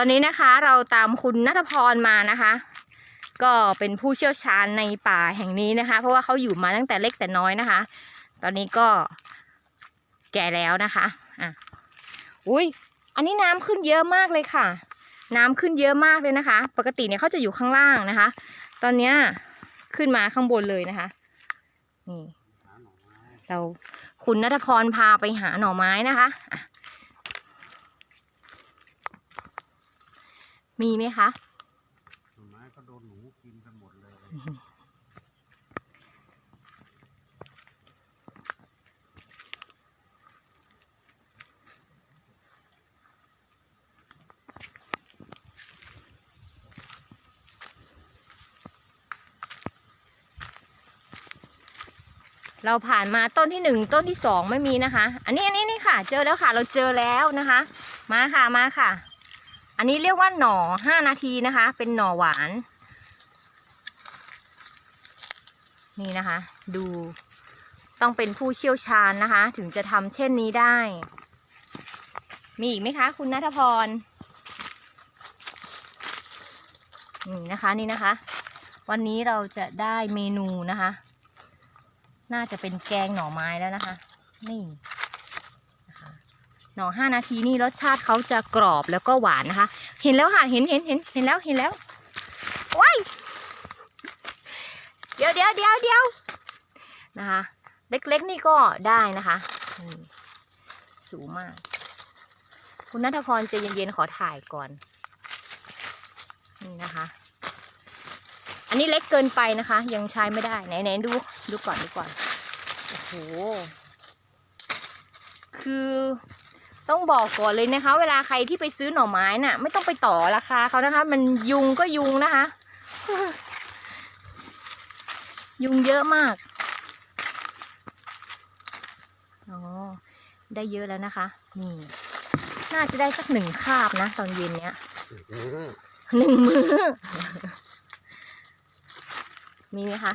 ตอนนี้นะคะเราตามคุณนัทพรมานะคะ ก็เป็นผู้เชี่ยวชาญในป่าแห่งนี้นะคะ เพราะว่าเขาอยู่มาตั้งแต่เล็กแต่น้อยนะคะ ตอนนี้ก็แก่แล้วนะคะอะอุ้ยอันนี้น้ำขึ้นเยอะมากเลยค่ะ น้ำขึ้นเยอะมากเลยนะคะ ปกติเนี่ยเขาจะอยู่ข้างล่างนะคะ ตอนเนี้ยขึ้นมาข้างบนเลยนะคะนี่เราคุณนัทพรพาไปหาหน่อไม้นะคะอะ มีไหมคะต้นไม้ก็โดนหนูกินกันหมดเลย เราผ่านมาต้นที่หนึ่งต้นที่สองไม่มีนะคะ อันนี้อันนี้นี่ค่ะ เจอแล้วค่ะ เราเจอแล้วนะคะ มาค่ะมาค่ะ อันนี้เรียกว่าหน่อห้านาทีนะคะ เป็นหน่อหวาน นี่นะคะ ดูต้องเป็นผู้เชี่ยวชาญนะคะ ถึงจะทำเช่นนี้ได้ มีอีกไหมคะ คุณนัทพร นี่นะคะนี่นะคะ วันนี้เราจะได้เมนูนะคะ น่าจะเป็นแกงหน่อไม้แล้วนะคะ นี่ หน่อห้านาทีนี่รสชาติเขาจะกรอบแล้วก็หวานนะคะ เห็นแล้วค่ะเห็นเห็นเห็นเห็นแล้วเห็นแล้วว้ายเดี๋ยวเดี๋ยวเดี๋ยวเดี๋ยวนะคะ เล็กๆนี่ก็ได้นะคะ สูงมาก คุณนัทพรใจเย็นๆขอถ่ายก่อนนี่นะคะ อันนี้เล็กเกินไปนะคะ ยังใช้ไม่ได้ไหนไหนดูดูก่อนดูก่อนโอ้โหคือ ต้องบอกก่อนเลยนะคะ เวลาใครที่ไปซื้อหน่อไม้น่ะ ไม่ต้องไปต่อราคาเขานะคะ มันยุงก็ยุงนะคะ ยุงเยอะมากอ๋อได้เยอะแล้วนะคะ นี่ น่าจะได้สักหนึ่งคาบนะ ตอนเย็นเนี้ยหนึ่งมือมีไหมคะ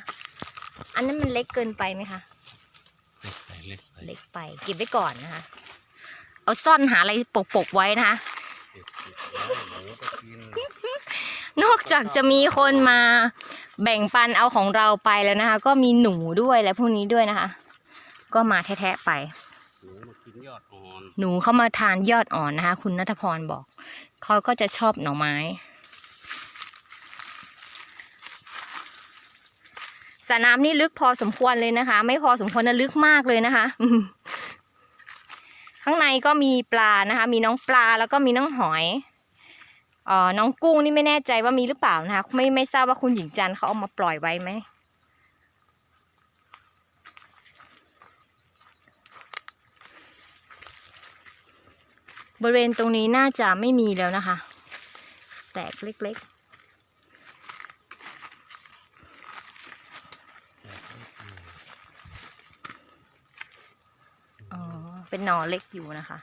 อันนั้นมันเล็กเกินไปไหมคะ เล็กไป เล็กไปเล็กไปเก็บไว้ก่อนนะคะ เอาซ่อนหาอะไรปกปกๆไว้นะคะเก็บเก็บไว้หนูก็กินนอกจากจะมีคนมาแบ่งปันเอาของเราไปแล้วนะคะ ก็มีหนูด้วยและพวกนี้ด้วยนะคะ ก็มาแทะๆไปหนูมากินยอดอ่อนหนูเข้ามาทานยอดอ่อนนะคะ คุณนัทพรบอกเขาก็จะชอบหน่อไม้สระน้ำนี่ลึกพอสมควรเลยนะคะ ไม่พอสมควรนะลึกมากเลยนะคะข้างใน ก็มีปลานะคะ มีน้องปลาแล้วก็มีน้องหอยเอ่อน้องกุ้งนี่ไม่แน่ใจว่ามีหรือเปล่านะคะ ไม่ไม่ทราบว่าคุณหญิงจันเขาเอามาปล่อยไว้ไหมบริเวณตรงนี้น่าจะไม่มีแล้วนะคะ แตกเล็กๆ อ๋อ เป็น หนอเล็กอยู่นะคะ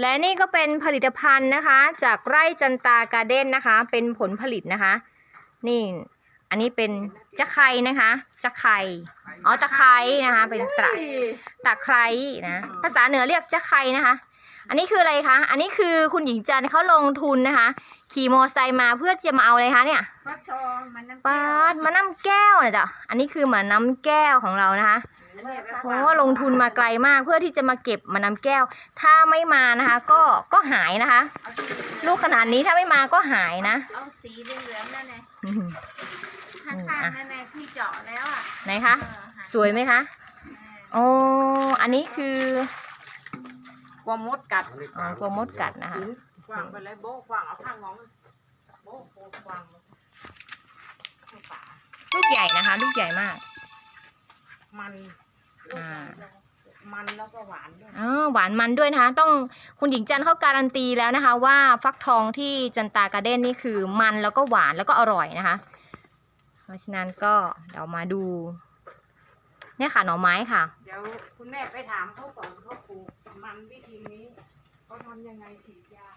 และนี่ก็เป็นผลิตภัณฑ์นะคะ จากไร่จันตาการ์เด้นนะคะ เป็นผลผลิตนะคะ นี่ อันนี้เป็นจะไคร้นะคะจะไคร้อ๋อตะไคร้นะคะ เป็นตะตะไคร้นะภาษาเหนือเรียกจะไคร้นะคะ อันนี้คืออะไรคะอันนี้คือคุณหญิงจันทร์เขาลงทุนนะคะ ขี่มอไซค์มาเพื่อจะมาเอาอะไรคะเนี่ยฟักทองมันน้ำปาแก้วดมาน้ำแก้วนะจ๊ะอันนี้คือหมาน้ำแก้วของเรานะคะเพราะว่าลงทุนมาไกลมากเพื่อที่จะมาเก็บมาน้ำแก้ว ถ้าไม่มานะคะ ก็ก็หายนะคะ ลูกขนาดนี้ถ้าไม่มาก็หายนะเอาสีเหลืองๆนั่นไงอื้อหือข้างๆนั่นไงที่เจาะแล้วอะไหนคะ เออหันสวยไหมคะโอ้อันนี้คือกลัวมดกัดอ๋อกลัวมดกัดนะคะกวางไปเลยโบ๊ะกวางเอาข้างงองโบ๊ะโบ๊ะกวางเข้าป่าลูกใหญ่นะคะ ลูกใหญ่มาก มัน อ่า มันแล้วก็หวานด้วยอ๋อหวานมันด้วยนะคะ ต้องคุณหญิงจันทร์เขาการันตีแล้วนะคะ ว่าฟักทองที่จันตาการ์เด้นนี่คือมันแล้วก็หวานแล้วก็อร่อยนะคะ เพราะฉะนั้นก็เดี๋ยวมาดูเนี่ยค่ะหน่อไม้ค่ะ เดี๋ยวคุณแม่ไปถามเขาก่อนเขาปลูกมันวิธีนี้เขาเขาทำยังไงฉีดยา